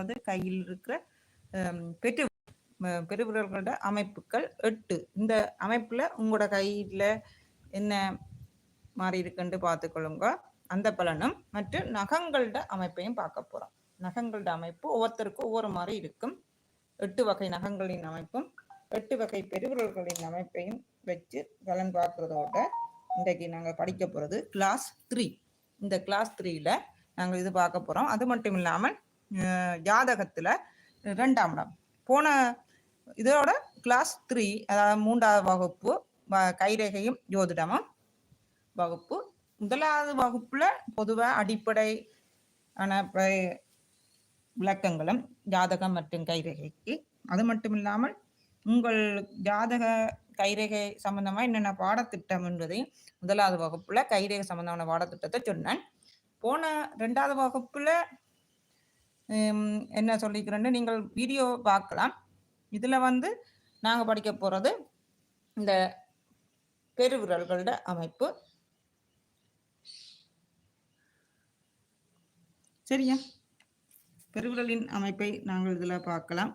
வந்து கையில் இருக்கிற பெரு பெருவிரல்களோட அமைப்புகள் எட்டு. இந்த அமைப்புல உங்களோட கையில என்ன மாறி இருக்குன்னு பார்த்துக்கொள்ளுங்க அந்த பலனும் மற்றும் நகங்களோட அமைப்பையும் பார்க்க போறோம். நகங்களோட அமைப்பு ஒவ்வொருத்தருக்கும் ஒவ்வொரு மாதிரி இருக்கும். எட்டு வகை நகங்களின் அமைப்பும் எட்டு வகை பெருவிரல்களின் அமைப்பையும் வச்சு பலன் பார்க்கறதோட இன்றைக்கு நாங்க படிக்க போறது கிளாஸ் த்ரீ இந்த கிளாஸ் த்ரீல நாங்கள் இது பார்க்க போறோம். அது மட்டும் இல்லாமல் ஜாதகத்துல ரெண்டாம் இடம். போன இதோட கிளாஸ் த்ரீ அதாவது மூன்றாவது வகுப்பு வ- கைரேகையும் ஜோதிடமும் வகுப்பு. முதலாவது வகுப்புல பொதுவா அடிப்படை ஆன ப- விளக்கங்களும் ஜாதகம் மற்றும் கைரேகைக்கு. அது மட்டும் இல்லாமல் உங்கள் ஜாதக கைரேகை சம்பந்தமா என்னென்ன பாடத்திட்டம் என்பதையும் முதலாவது வகுப்புல கைரேகை சம்பந்தமான பாடத்திட்டத்தை சொன்னேன். போன ரெண்டாவது வகுப்புல என்ன சொல்லிக்கிறேன்னு நீங்கள் வீடியோ பார்க்கலாம். இதில் வந்து நாங்கள் படிக்க போகிறது இந்த பெருவிரல்களோட அமைப்பு. சரியா? பெருவிரலின் அமைப்பை நாங்கள் இதில் பார்க்கலாம்.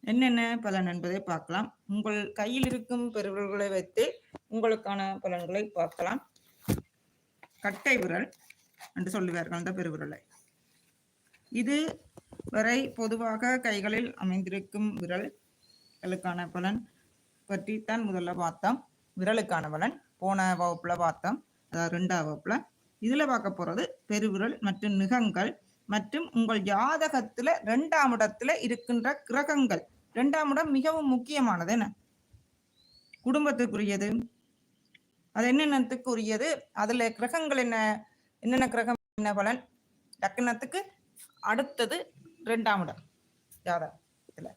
என்னென்ன பலன் என்பதை பார்க்கலாம். உங்கள் கையில் இருக்கும் பெருவிரல்களை வைத்து உங்களுக்கான பலன்களை பார்க்கலாம். கட்டை விரல் என்று சொல்லுவார்கள் அந்த பெருவிரலை. இது வரை பொதுவாக கைகளில் அமைந்திருக்கும் விரல்களுக்கான பலன் பற்றி தான் முதல்ல பார்த்தோம். விரலுக்கான பலன் போன வகுப்புல பார்த்தோம். அதாவது ரெண்டாவது வகுப்புல. இதுல பார்க்க போறது பெருவிரல் மற்றும் நிகங்கள் மற்றும் உங்கள் ஜாதகத்துல ரெண்டாம் இடத்துல இருக்கின்ற கிரகங்கள். ரெண்டாம் இடம் மிகவும் முக்கியமானது என்ன? குடும்பத்துக்குரியது. அது என்னென்னத்துக்கு உரியது அதுல கிரகங்கள் என்ன? என்னென்ன கிரகம் என்ன பலன்? லக்னத்துக்கு அடுத்தது ரெண்டாம் இடம். ஜாதகத்தில்.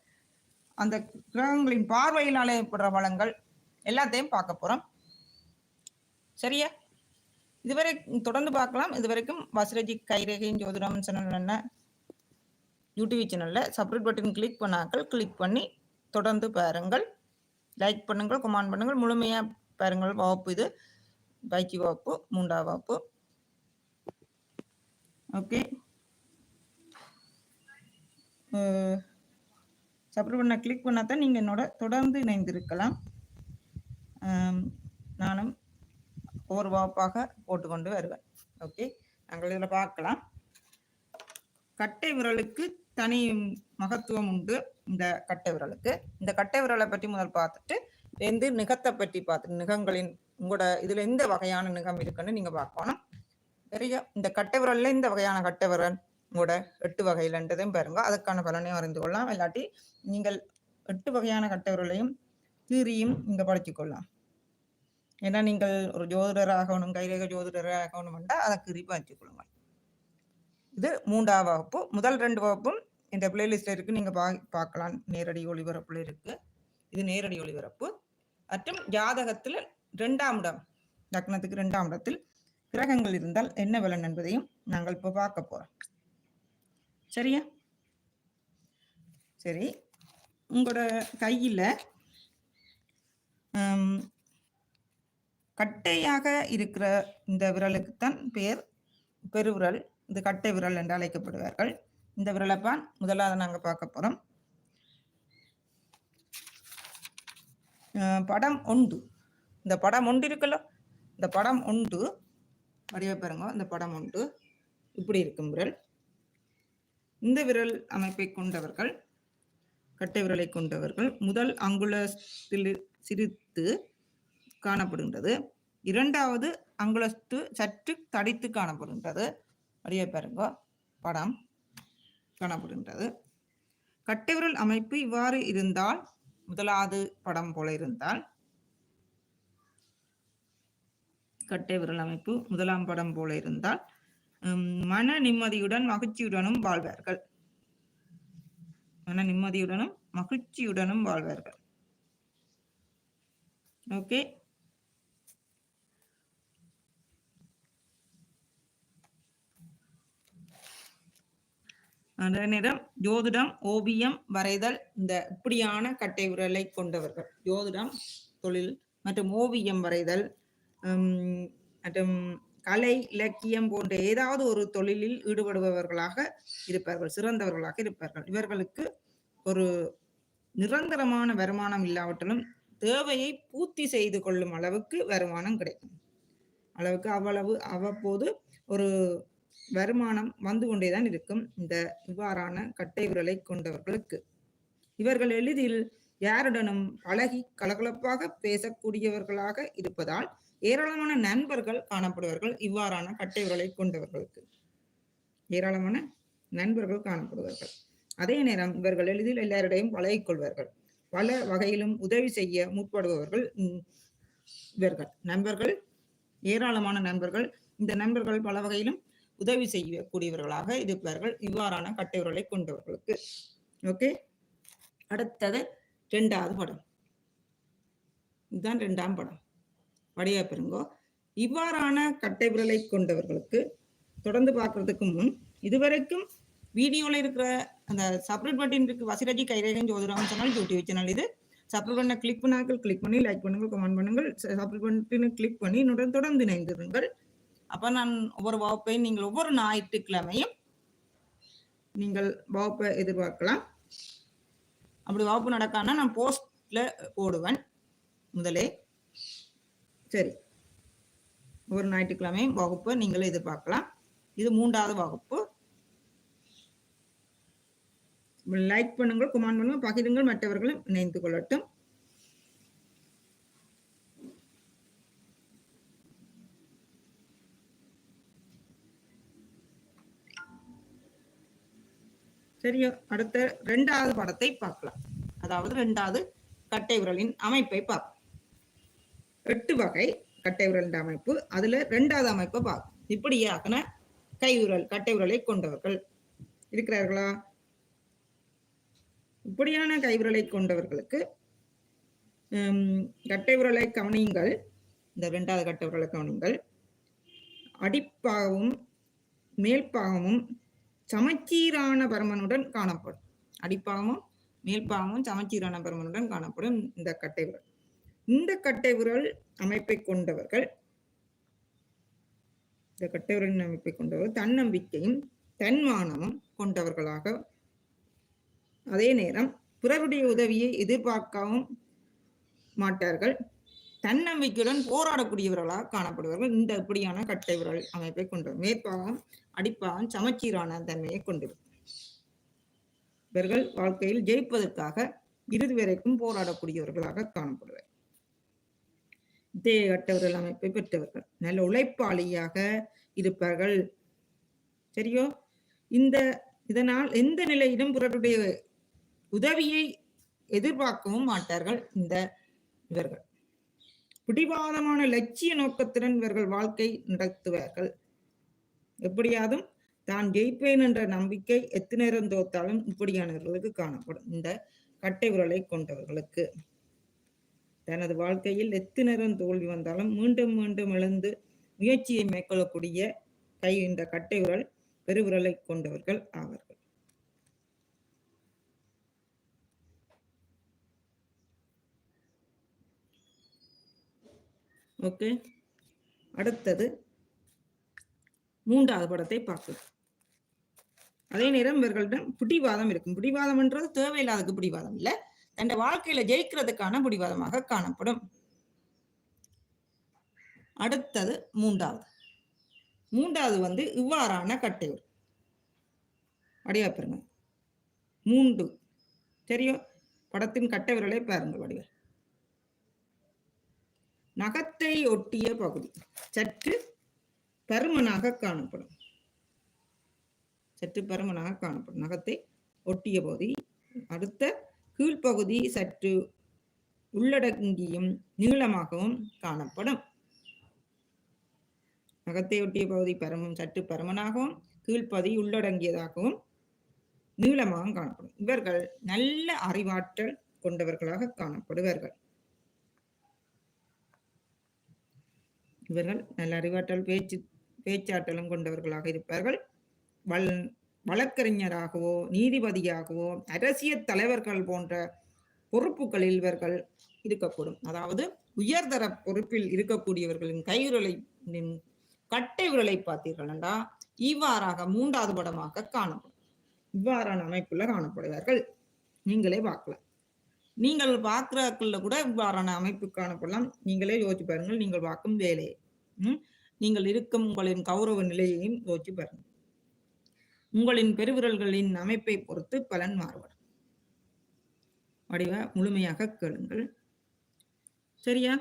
அந்த கிரகங்களின் பார்வையில் ஏற்படுற வளங்கள் எல்லாத்தையும் பார்க்க போகிறோம் சரியா? இதுவரை தொடர்ந்து பார்க்கலாம். இதுவரைக்கும் வசரஜி கைரேகையின் ஜோதிடம் சேனல் என்ன? யூடியூப் சேனலில் சப்ரேட் பட்டன் கிளிக் பண்ணாக்கள் கிளிக் பண்ணி தொடர்ந்து பாருங்கள். லைக் பண்ணுங்கள் கமெண்ட் பண்ணுங்கள். முழுமையாக பாருங்கள். வகுப்பு இது. பைக்கி வகுப்பு மூன்றாவது வகுப்பு. ஓகே சப்ரேட் பண்ண கிளிக் பண்ணால் தான் நீங்கள் என்னோட தொடர்ந்து இணைந்திருக்கலாம். நானும் ஒவ்வொரு வாப்பாக போட்டுக்கொண்டு வருவேன். ஓகே நாங்கள் இதில் பார்க்கலாம். கட்டை விரலுக்கு தனி மகத்துவம் உண்டு இந்த கட்டை விரலுக்கு. இந்த கட்டை விரலை பற்றி முதல் பார்த்துட்டு வெந்து நிகத்தை பற்றி பார்த்துட்டு நிகங்களின் உங்களோட இதில் எந்த வகையான நிகம் இருக்குன்னு நீங்கள் பார்க்கணும். பெரிய இந்த கட்டை விரலில் இந்த வகையான கட்டை விரல்? உங்களோட எட்டு வகையிலன்றதையும் பாருங்க. அதுக்கான பலனையும் அறிந்து கொள்ளலாம். இல்லாட்டி நீங்கள் எட்டு வகையான கட்டவர்களையும் தீரியும் இங்கே இங்க கொள்ளலாம். ஏன்னா நீங்கள் ஒரு ஜோதிடர் ஆகணும் கைரேக ஜோதிடர் ஆகணும்னா அதை கிரி படிச்சுக்கொள்ளுங்கள் இது மூன்றாவது வகுப்பு. முதல் ரெண்டு வகுப்பும் இந்த பிளேலிஸ்ட்ல இருக்கு. நீங்க பா பார்க்கலாம். நேரடி ஒளிபரப்புல இருக்கு. இது நேரடி ஒளிபரப்பு. மற்றும் ஜாதகத்துல ரெண்டாம் இடம் லக்னத்துக்கு ரெண்டாம் இடத்தில் கிரகங்கள் இருந்தால் என்ன பலன் என்பதையும் நாங்கள் இப்போ பார்க்க போறோம். சரியா? சரி. உங்களோட கையில் கட்டையாக இருக்கிற இந்த விரலுக்குத்தான் பேர். பெருவிரல். இது கட்டை விரல் என்று அழைக்கப்படுவார்கள். இந்த விரலைப்பான் முதலாவது நாங்கள் பார்க்க போகிறோம் படம் ஒன்று. இந்த படம் ஒன்று இருக்குல்ல? இந்த படம் ஒன்று. வடிவ பாருங்க. இந்த படம் ஒன்று. இப்படி இருக்கும் விரல். இந்த விரல் அமைப்பை கொண்டவர்கள் கட்டை விரலை கொண்டவர்கள் முதல் அங்குலத்தில் சிரித்து காணப்படுகின்றது. இரண்டாவது அங்குலத்து சற்று தடித்து காணப்படுகின்றது. வடிவ பாருங்க. படம் காணப்படுகின்றது. கட்டைவிரல் அமைப்பு இவ்வாறு இருந்தால் முதலாவது படம் போல இருந்தால் கட்டை விரல் அமைப்பு முதலாம் படம் போல இருந்தால் மன நிம்மதியுடன் மகிழ்ச்சியுடனும் வாழ்வார்கள். மன நிம்மதியுடனும் மகிழ்ச்சியுடனும் வாழ்வார்கள். ஓகே. அதே நேரம் ஜோதிடம் ஓவியம் வரைதல் இந்த இப்படியான கட்டை விரலை கொண்டவர்கள். ஜோதிடம் தொழில் மற்றும் ஓவியம் வரைதல் மற்றும் கலை இலக்கியம் போன்ற ஏதாவது ஒரு தொழிலில் ஈடுபடுபவர்களாக இருப்பார்கள் சிறந்தவர்களாக இருப்பார்கள். இவர்களுக்கு ஒரு நிரந்தரமான வருமானம் இல்லாவிட்டாலும் தேவையை பூர்த்தி செய்து கொள்ளும் அளவுக்கு வருமானம் கிடைக்கும். அளவுக்கு அவ்வளவு அவ்வப்போது ஒரு வருமானம் வந்து கொண்டேதான் இருக்கும் இந்த இவ்வாறான கட்டை விரலை கொண்டவர்களுக்கு. இவர்கள் எளிதில் யாருடனும் பழகி கலகலப்பாக பேசக்கூடியவர்களாக இருப்பதால் ஏராளமான நண்பர்கள் காணப்படுவார்கள். இவ்வாறான கட்டை விரலை கொண்டவர்களுக்கு. ஏராளமான நண்பர்கள் காணப்படுவார்கள். அதே நேரம் இவர்கள் எளிதில் எல்லாரிடையும் பழகிக்கொள்வார்கள் பல வகையிலும் உதவி செய்ய முற்படுபவர்கள் இவர்கள். நண்பர்கள் ஏராளமான நண்பர்கள். இந்த நண்பர்கள் பல வகையிலும் உதவி செய்யக்கூடியவர்களாக இருப்பார்கள். இவ்வாறான கட்டைவிரலை கொண்டவர்களுக்கு. ஓகே? அடுத்தது ரெண்டாவது படம். இதுதான் ரெண்டாம் படம். வடிவா பெருங்கோ இவ்வாறான கட்டை விரலை கொண்டவர்களுக்கு தொடர்ந்து பார்க்கறதுக்கு முன் இதுவரைக்கும் வீடியோல இருக்கிற அந்த சப்ரேட் பட்டின் இருக்கு வசிராஜி கைரேகன் ஜோதிராமன் சேனல் யூடியூப் சேனல் இது. சப்ரேட் பண்ண கிளிக் பண்ணாக்கள் கிளிக் பண்ணி லைக் பண்ணுங்கள் கமெண்ட் பண்ணுங்கள். சப்ரேட் பட்டனை கிளிக் பண்ணி என்னுடன் தொடர்ந்து இணைந்திருங்கள் அப்ப நான் ஒவ்வொரு வகுப்பையும் நீங்கள் ஒவ்வொரு ஞாயிற்றுக்கிழமையும் நீங்கள் வகுப்பை எதிர்பார்க்கலாம். அப்படி வகுப்பு நடக்கானா நான் போஸ்ட்ல போடுவேன் முதலே. சரி. ஒரு ஞாயிற்றுக்கிழமையும் வகுப்பு நீங்கள் எதிர்பார்க்கலாம் இது மூன்றாவது வகுப்பு. லைக் பண்ணுங்கள் குமான் பண்ணுங்கள் பகிருங்கள் மற்றவர்களும் இணைந்து கொள்ளட்டும். சரியோ அடுத்த ரெண்டாவது படத்தை பார்க்கலாம். அதாவது ரெண்டாவது கட்டை விரலின் அமைப்பை பார்க்கலாம். எட்டு வகை கட்டை விரல் அமைப்பு. அதுல ரெண்டாவது அமைப்பை பார்க்கும் இப்படியாகன கை விரல் கட்டை விரலை கொண்டவர்கள். இருக்கிறார்களா? இப்படியான கைவிரலை கொண்டவர்களுக்கு கட்டை விரலை கவனியுங்கள். இந்த ரெண்டாவது கட்டை விரலை கவனியுங்கள். அடிப்பாகவும் மேல்பாகமும் சமச்சீரான பருமனுடன் காணப்படும். அடிப்பாகமும் மேல்பாகமும் சமச்சீரான பருமனுடன் காணப்படும் இந்த கட்டை விரல் இந்த கட்டை விரல் அமைப்பை கொண்டவர்கள் இந்த கட்டை விரலின் அமைப்பை கொண்டவர்கள் தன்னம்பிக்கையும் தன்மானமும் கொண்டவர்களாக. அதே நேரம் பிறருடைய உதவியை எதிர்பார்க்கவும் மாட்டார்கள். தன்னம்பிக்கையுடன் போராடக்கூடியவர்களாக காணப்படுவார்கள். இந்த இப்படியான கட்டை விரல் அமைப்பை கொண்டவர். மேற்பாகம் அடிப்பாகம் சமச்சீரான தன்மையை கொண்டிருக்கும். இவர்கள் வாழ்க்கையில் ஜெயிப்பதற்காக இறுதி வரைக்கும் போராடக்கூடியவர்களாக காணப்படுவர். இதே கட்ட அமைப்பை பெற்றவர்கள். நல்ல உழைப்பாளியாக இருப்பார்கள் சரியோ? இந்த இதனால் எந்த நிலையிலும் பிறருடைய உதவியை எதிர்பார்க்கவும் மாட்டார்கள் இந்த இவர்கள். பிடிவாதமான லட்சிய நோக்கத்துடன் இவர்கள் வாழ்க்கை நடத்துவார்கள். எப்படியாதும் தான் ஜெயிப்பேன் என்ற நம்பிக்கை எத்தனை நேரம் தோத்தாலும் இப்படியானவர்களுக்கு காணப்படும். இந்த கட்டை விரலை கொண்டவர்களுக்கு. தனது வாழ்க்கையில் எத்தனை நேரம் தோல்வி வந்தாலும் மீண்டும் மீண்டும் எழுந்து முயற்சியை மேற்கொள்ளக்கூடிய கை இந்த கட்டை விரல் பெருவிரலை கொண்டவர்கள் ஆவார்கள். ஓகே. அடுத்தது மூன்றாவது படத்தை பார்க்கலாம் அதே நேரம் இவர்களிடம் பிடிவாதம் இருக்கும். பிடிவாதம் என்றது தேவையில்லாததுக்கு பிடிவாதம் இல்ல. தன் வாழ்க்கையில ஜெயிக்கிறதுக்கான பிடிவாதமாக காணப்படும். அடுத்தது மூன்றாவது. மூன்றாவது வந்து இவ்வாறான கட்டையூர் வடிவா பாருங்க மூன்று. தெரியும்? படத்தின் கட்டை விரலை பாருங்க வடிவல் நகத்தை ஒட்டிய பகுதி. சற்று பருமனாக காணப்படும். சற்று பருமனாக காணப்படும். நகத்தை ஒட்டிய பகுதி. அடுத்த கீழ்ப்பகுதி சற்று உள்ளடங்கியும் நீளமாகவும் காணப்படும். நகத்தை ஒட்டிய பகுதி பரமும் சற்று பரமனாகவும் கீழ்ப்பகுதி உள்ளடங்கியதாகவும் நீளமாகவும் காணப்படும். இவர்கள் நல்ல அறிவாற்றல் கொண்டவர்களாக காணப்படுவார்கள். இவர்கள் நல்ல அறிவாற்றல் பேச்சு பேச்சாற்றலும் கொண்டவர்களாக இருப்பார்கள். வல் வழக்கறிஞராகவோ நீதிபதியாகவோ அரசியல் தலைவர்கள் போன்ற பொறுப்புகளில் இவர்கள் இருக்கக்கூடும். அதாவது உயர்தர பொறுப்பில் இருக்கக்கூடியவர்களின் கைவிரலை கட்டை விரலை பார்த்தீர்கள் என்றா இவ்வாறாக மூன்றாவது படமாக காணப்படும். இவ்வாறான அமைப்புல காணப்படுவார்கள். நீங்களே பார்க்கலாம். நீங்கள் பார்க்கிறதுல கூட இவ்வாறான அமைப்பு காணப்படலாம். நீங்களே யோசிச்சு பாருங்கள். நீங்கள் பார்க்கும் வேலையை. நீங்கள் இருக்கும் உங்களின் கௌரவ நிலையையும் யோசிச்சு பாருங்கள். உங்களின் பெருவிரல்களின் அமைப்பை பொறுத்து பலன் மாறுபடும். வடிவ முழுமையாக கேளுங்கள். சரியா?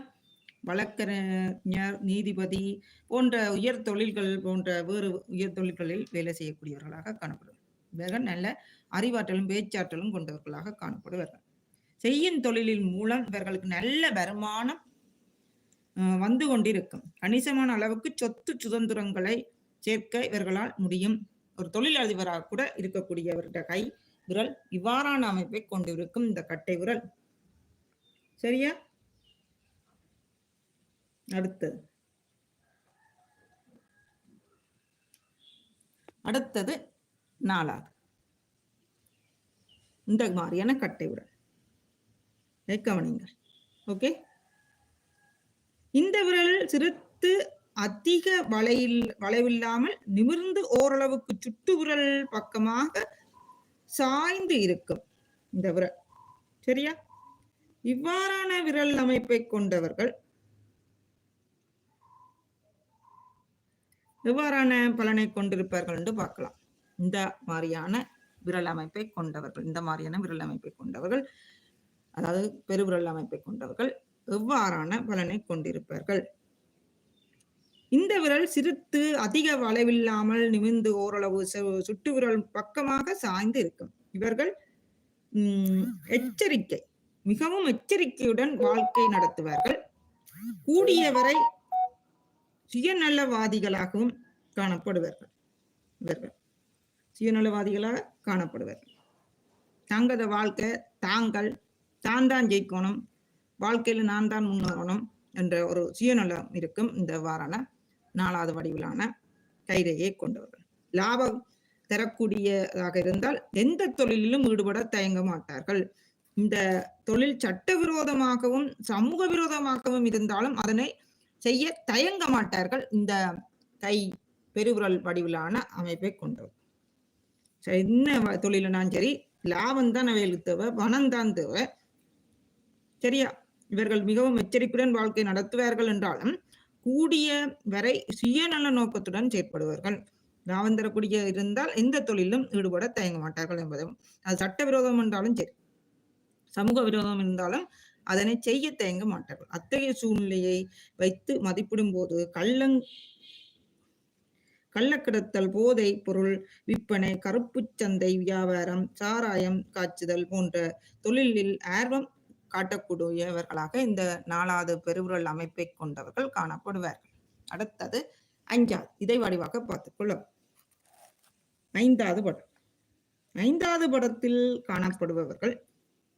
வழக்கறிஞர் நீதிபதி போன்ற உயர் தொழில்கள் போன்ற வேறு உயர் தொழில்களில் வேலை செய்யக்கூடியவர்களாக காணப்படுவர் இவர்கள் நல்ல அறிவாற்றலும் பேச்சாற்றலும் கொண்டவர்களாக காணப்படுவார்கள். செய்யும் தொழிலின் மூலம் இவர்களுக்கு நல்ல வருமானம் வந்து கொண்டிருக்கும். கணிசமான அளவுக்கு சொத்து சுதந்திரங்களை சேர்க்க இவர்களால் முடியும். ஒரு தொழிலதிபராக கூட இருக்கக்கூடியவருடைய கை விரல் இவ்வாறான அமைப்பை கொண்டிருக்கும் இந்த கட்டை விரல். சரியா? அடுத்தது அடுத்தது நாலாவது. இந்த மாதிரியான கட்டை விரல். கவனிங்கள் ஓகே? இந்த விரல் சிறுத்து அதிக வளையில் வளைவில்லாமல் நிமிர்ந்து ஓரளவுக்கு சுட்டு விரல் பக்கமாக சாய்ந்து இருக்கும் இந்த விரல். சரியா? இவ்வாறான விரல் அமைப்பை கொண்டவர்கள் எவ்வாறான பலனை கொண்டிருப்பார்கள் என்று பார்க்கலாம். இந்த மாதிரியான விரல் அமைப்பை கொண்டவர்கள் இந்த மாதிரியான விரல் அமைப்பை கொண்டவர்கள் அதாவது பெருவிரல் அமைப்பை கொண்டவர்கள் எவ்வாறான பலனை கொண்டிருப்பார்கள்? இந்த விரல் சிறுத்து அதிக வளைவில்லாமல் நிமிர்ந்து ஓரளவு சு- சுட்டு விரல் பக்கமாக சாய்ந்து இருக்கும். இவர்கள் உம், எச்சரிக்கை மிகவும் எச்சரிக்கையுடன் வாழ்க்கை நடத்துவார்கள். கூடியவரை சுயநலவாதிகளாகவும் காணப்படுவார்கள். இவர்கள் சுயநலவாதிகளாக காணப்படுவார்கள். தங்கத வாழ்க்கை தாங்கள் தான் தான் ஜெயிக்கணும் வாழ்க்கையில நான் தான் முன்னேறணும் என்ற ஒரு சுயநலம் இருக்கும் இந்த வாரான நாலாவது வடிவிலான கைரேகையை கொண்டவர்கள். லாபம் தரக்கூடியதாக இருந்தால் எந்த தொழிலிலும் ஈடுபட தயங்க மாட்டார்கள். இந்த தொழில் சட்டவிரோதமாகவும் சமூக விரோதமாகவும் இருந்தாலும் அதனை செய்ய தயங்க மாட்டார்கள். இந்த கை பெருவிரல் வடிவிலான அமைப்பை கொண்டவர். சரி, என்ன வ- தொழிலுனாலும் சரி லாபம் தான் அவைகளுக்கு தேவை பணம் தான் தேவை. சரியா? இவர்கள் மிகவும் எச்சரிப்புடன் வாழ்க்கை நடத்துவார்கள் என்றாலும் கூடிய வரை சுயநல நோக்கத்துடன் செயற்படுவார்கள். லாபம் தரக்கூடிய இருந்தால் எந்த தொழிலும் ஈடுபட தயங்க மாட்டார்கள் என்பதும் அது சட்டவிரோதம் என்றாலும் சரி. சமூக விரோதம் இருந்தாலும் அதனை செய்ய தயங்க மாட்டார்கள். அத்தகைய சூழ்நிலையை வைத்து மதிப்பிடும் போது கள்ளங் கள்ளக்கடத்தல் போதை பொருள் விற்பனை கருப்புச் சந்தை வியாபாரம் சாராயம் காய்ச்சுதல் போன்ற தொழிலில் ஆர்வம் காட்டக்கூடியவர்களாக இந்த நாலாவது பெருவிரல் அமைப்பை கொண்டவர்கள் காணப்படுவார்கள். அடுத்தது அஞ்சாவது இதை வடிவாக பார்த்துக்கொள்ளும் ஐந்தாவது படம். ஐந்தாவது படத்தில் காணப்படுபவர்கள்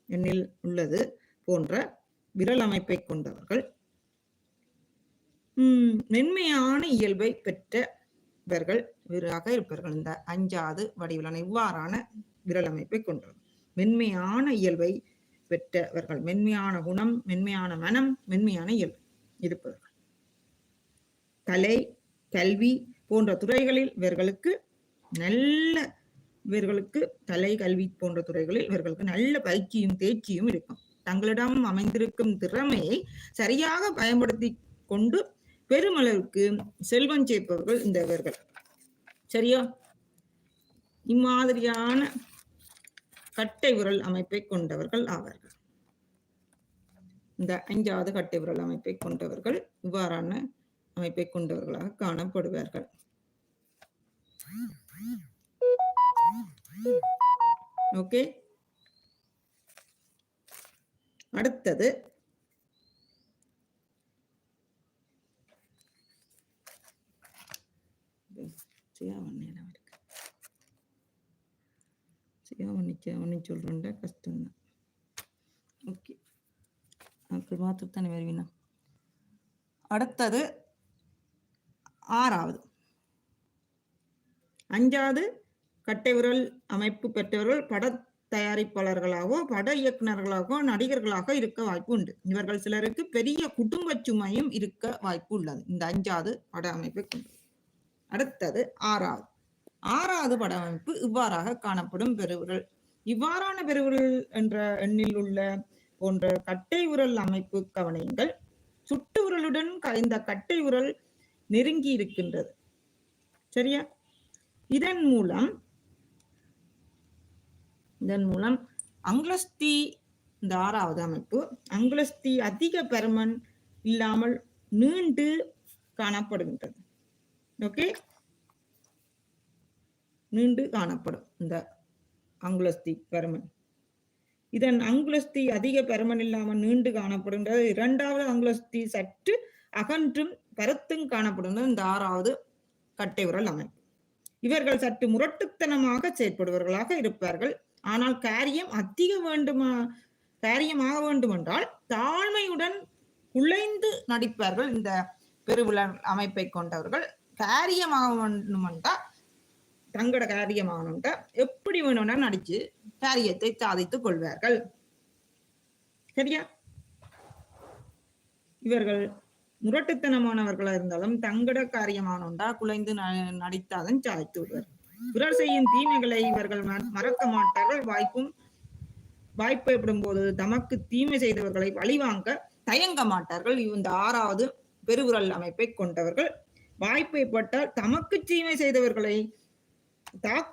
எண்ணில் உள்ளது போன்ற விரல் அமைப்பை கொண்டவர்கள். உம் மென்மையான இயல்பை பெற்றவர்கள் வீராக இருப்பார்கள் இந்த அஞ்சாவது வடிவிலான இவ்வாறான விரல் அமைப்பை கொண்டவர்கள். மென்மையான இயல்பை பெற்றவர்கள். மென்மையான குணம் மென்மையான மனம் மென்மையான இயல்பு. இருப்பவர்கள். கலை கல்வி போன்ற துறைகளில் இவர்களுக்கு நல்ல இவர்களுக்கு கலை கல்வி போன்ற துறைகளில் இவர்களுக்கு நல்ல பயிற்சியும் தேர்ச்சியும் இருக்கும். தங்களிடம் அமைந்திருக்கும் திறமையை சரியாக பயன்படுத்தி கொண்டு பெருமளவுக்கு செல்வம் சேர்ப்பவர்கள் இந்த இவர்கள். சரியா? இம்மாதிரியான கட்டை விரல் அமைப்பை கொண்டவர்கள் ஆவார்கள் இந்த ஐந்தாவது கட்டை விரல் அமைப்பை கொண்டவர்கள் இவ்வாறான அமைப்பை கொண்டவர்களாக காணப்படுவார்கள். ஓகே. அடுத்தது. சொல்றேன்டா கஷ்டம் தான் ஓகே. மக்கள் மாத்திரத்தானே வருவீனா அடுத்தது ஆறாவது. அஞ்சாவது கட்டை விரல் அமைப்பு பெற்றவர்கள் பட தயாரிப்பாளர்களாகவோ பட இயக்குனர்களாகவோ நடிகர்களாக இருக்க வாய்ப்பு உண்டு. இவர்கள் சிலருக்கு பெரிய குடும்ப சுமையும் இருக்க வாய்ப்பு உள்ளது. இந்த அஞ்சாவது பட அமைப்பை கொண்டு. அடுத்தது ஆறாவது. ஆறாவது பட அமைப்பு இவ்வாறாக காணப்படும் பெருவிரல். இவ்வாறான பெருவிரல் என்ற எண்ணில் உள்ள போன்ற கட்டை விரல் அமைப்பு கவனியுங்கள் சுட்டு விரலுடன் கலைந்த இந்த கட்டை விரல் நெருங்கி இருக்கின்றது. சரியா? இதன் மூலம் இதன் மூலம் அங்குலஸ்தி இந்த ஆறாவது அமைப்பு அங்குலஸ்தி அதிக பெருமன் இல்லாமல் நீண்டு காணப்படுகின்றது. ஓகே? நீண்டு காணப்படும் இந்த அங்குலஸ்தி பெருமன். இதன் அங்குலஸ்தி அதிக பெருமன் இல்லாமல் நீண்டு காணப்படுகின்றது. இரண்டாவது அங்குலஸ்தி சற்று அகன்றும் கருத்தும் காணப்படுகின்றது. இந்த ஆறாவது கட்டை உரல் அமைப்பு. இவர்கள் சற்று முரட்டுத்தனமாக செயற்படுபவர்களாக இருப்பார்கள். ஆனால் காரியம் அதிக வேண்டுமா காரியமாக வேண்டுமென்றால் தாழ்மையுடன் குலைந்து நடிப்பார்கள் இந்த பெருவிழ அமைப்பை கொண்டவர்கள். காரியமாக வேண்டுமென்றால் தங்களோட காரியமாக எப்படி வேணும்னா நடிச்சு காரியத்தை சாதித்துக் கொள்வார்கள். சரியா? இவர்கள் முரட்டுத்தனமானவர்களா இருந்தாலும் தங்கட காரியமானோண்டா குலைந்து நடித்தாதன் சாதித்து விடுவர். பிறர் செய்யும் தீமைகளை இவர்கள் மறக்க மாட்டார்கள். வாய்ப்பும் வாய்ப்பு ஏற்படும் போது தமக்கு தீமை செய்தவர்களை வழிவாங்க தயங்க மாட்டார்கள். இந்த ஆறாவது பெருவிரல் அமைப்பை கொண்டவர்கள். வாய்ப்பு ஏற்பட்டால் தமக்கு தீமை செய்தவர்களை தாக்க